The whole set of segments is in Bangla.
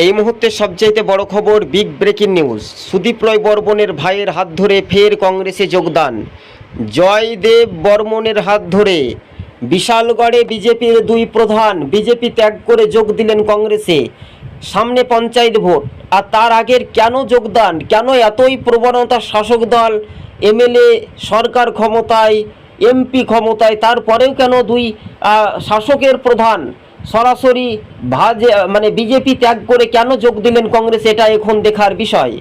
এই মুহূর্তে সবচাইতে বড় খবর big breaking news. Sudip Roy বর্মনের ভাইয়ের হাত ধরে ফের কংগ্রেসে যোগদান। জয়দেব বর্মনের হাত ধরে বিশালগড়ে বিজেপির দুই প্রধান বিজেপি ত্যাগ করে যোগ দিলেন কংগ্রেসে। সামনে পঞ্চায়েত ভোট। আর তার আগের কেন যোগদান? কেন এতই প্রবণতা শাসক দল, এমএলএ সরকার ক্ষমতায়, এমপি ক্ষমতায়, তারপরেও কেন দুই শাসকের প্রধান সরাসরি ভাজে মানে বিজেপি ত্যাগ করে কেন যোগ দিলেন কংগ্রেস, এটা এখন দেখার বিষয়।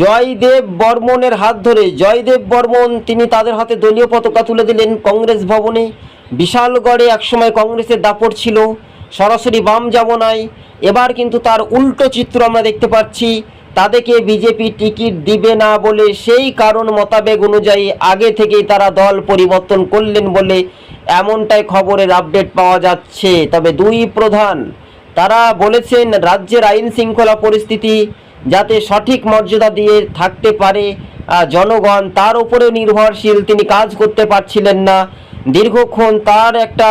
জয়দেব বর্মনের হাত ধরে, জয়দেব বর্মন, তিনি তাদের হাতে দলীয় পতাকা তুলে দিলেন কংগ্রেস ভবনে। বিশালগড়ে একসময় কংগ্রেসের দাপট ছিল, সরাসরি বাম যাব যাবনায় এবার কিন্তু তার উল্টো চিত্র আমরা দেখতে পাচ্ছি তাদেরকে বিজেপি টিকিট দিবে না বলে সেই কারণ মোতাবেক অনুযায়ী আগে থেকেই তারা দল পরিবর্তন করলেন বলে এমনটাই খবরের আপডেট পাওয়া যাচ্ছে। তবে দুই প্রধান, তারা বলেছেন রাজ্যের আইন শৃঙ্খলা পরিস্থিতি যাতে সঠিক মর্যাদা দিয়ে থাকতে পারে জনগণ তার উপরে নির্ভরশীল, তিনি কাজ করতে পারছিলেন না। দীর্ঘক্ষণ তার একটা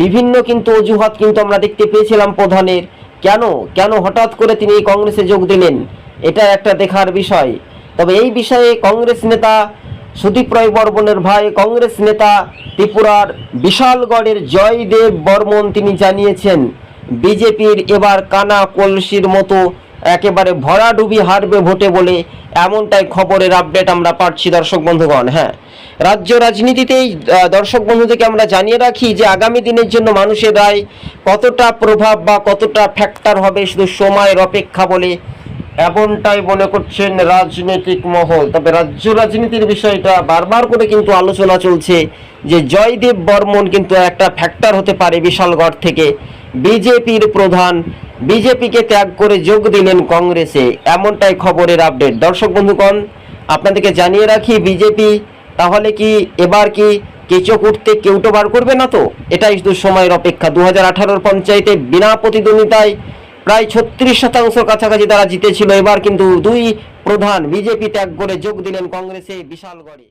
বিভিন্ন কিন্তু অজুহাত কিন্তু আমরা দেখতে পেয়েছিলাম প্রধানের। কেন? কেন হঠাৎ করে তিনি কংগ্রেসে যোগ দিলেন? এটা একটা দেখার বিষয়। তবে এই বিষয়ে কংগ্রেস নেতা সুদীপ রায় বর্মনের ভাই, কংগ্রেস নেতা ত্রিপুরার বিশালগড়ের জয়দেব বর্মন তিনি জানিয়েছেন, বিজেপির এবার কানা কলসির মতো একেবারে ভরাডুবি হারবে ভোটে বলে এমনটাই খবরের আপডেট আমরা পাচ্ছি দর্শক বন্ধুগণ হ্যাঁ। রাজ্য রাজনীতিতেই দর্শক বন্ধুদেরকে আমরা জানিয়ে রাখি যে আগামী দিনের জন্য মানুষের রায় কতটা প্রভাব বা কতটা ফ্যাক্টর হবে শুধু সময়ের অপেক্ষা বলে এমনটাই মনে করছেন রাজনৈতিক মহল। তবে রাজ্য রাজনীতির বিষয়টা বারবার করে কিন্তু আলোচনা চলছে যে জয়দেব বর্মন কিন্তু একটা ফ্যাক্টর হতে পারে বিশালগড় থেকে। বিজেপির প্রধান, বিজেপিকে ত্যাগ করে যোগ দিলেন কংগ্রেসে। এমনটাই খবরের আপডেট। দর্শক বন্ধুগণ, আপনাদেরকে জানিয়ে রাখি, বিজেপি তাহলে কি এবার কি কেঁচো করতে কেউটো বার করবে না তো? এটাই শুধু সময়ের অপেক্ষা। দু হাজার আঠারোর পঞ্চায়েতে বিনা প্রতিদ্বন্দ্বিতায় প্রায় ছত্রিশ শতাংশ কাছাকাছি তারা জিতেছিল। এবার কিন্তু দুই প্রধান বিজেপি ত্যাগ করে যোগ দিলেন কংগ্রেসে বিশালগড়ে